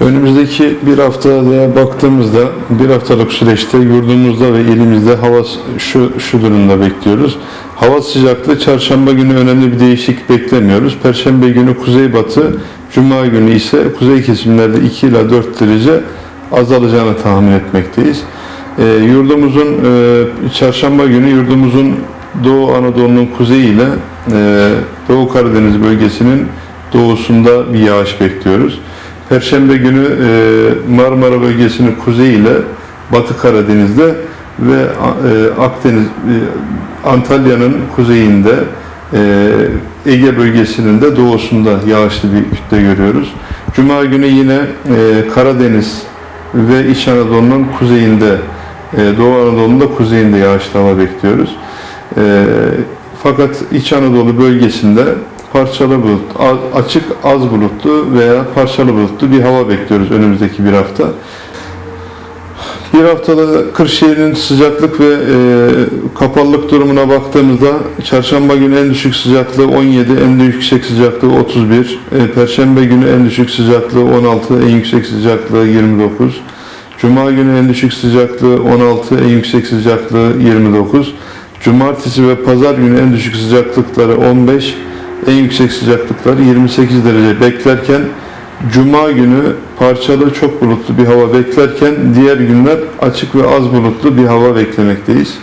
Önümüzdeki bir haftaya baktığımızda bir haftalık süreçte yurdumuzda ve ilimizde hava şu, şu durumda bekliyoruz. Hava sıcaklığı çarşamba günü önemli bir değişiklik beklemiyoruz. Perşembe günü kuzeybatı, cuma günü ise kuzey kesimlerde 2 ila 4 derece azalacağını tahmin etmekteyiz. Ee, yurdumuzun e, çarşamba günü yurdumuzun Doğu Anadolu'nun kuzeyi ile e, Doğu Karadeniz bölgesinin doğusunda bir yağış bekliyoruz. Perşembe günü e, Marmara bölgesinin kuzeyi ile Batı Karadeniz'de ve e, Akdeniz, e, Antalya'nın kuzeyinde, Ege bölgesinin de doğusunda yağışlı bir kütle görüyoruz. Cuma günü yine Karadeniz ve İç Anadolu'nun kuzeyinde, Doğu Anadolu'nun da kuzeyinde yağışlı hava bekliyoruz. Fakat İç Anadolu bölgesinde parçalı bulut, açık az bulutlu veya parçalı bulutlu bir hava bekliyoruz önümüzdeki bir hafta. Bir haftada Kırşehir'in sıcaklık ve e, kapalılık durumuna baktığımızda çarşamba günü en düşük sıcaklığı 17, en yüksek sıcaklığı 31, e, perşembe günü en düşük sıcaklığı 16, en yüksek sıcaklığı 29, cuma günü en düşük sıcaklığı 16, en yüksek sıcaklığı 29, cumartesi ve pazar günü en düşük sıcaklıkları 15, en yüksek sıcaklıkları 28 derece beklerken Cuma günü parçalı çok bulutlu bir hava beklerken diğer günler açık ve az bulutlu bir hava beklemekteyiz.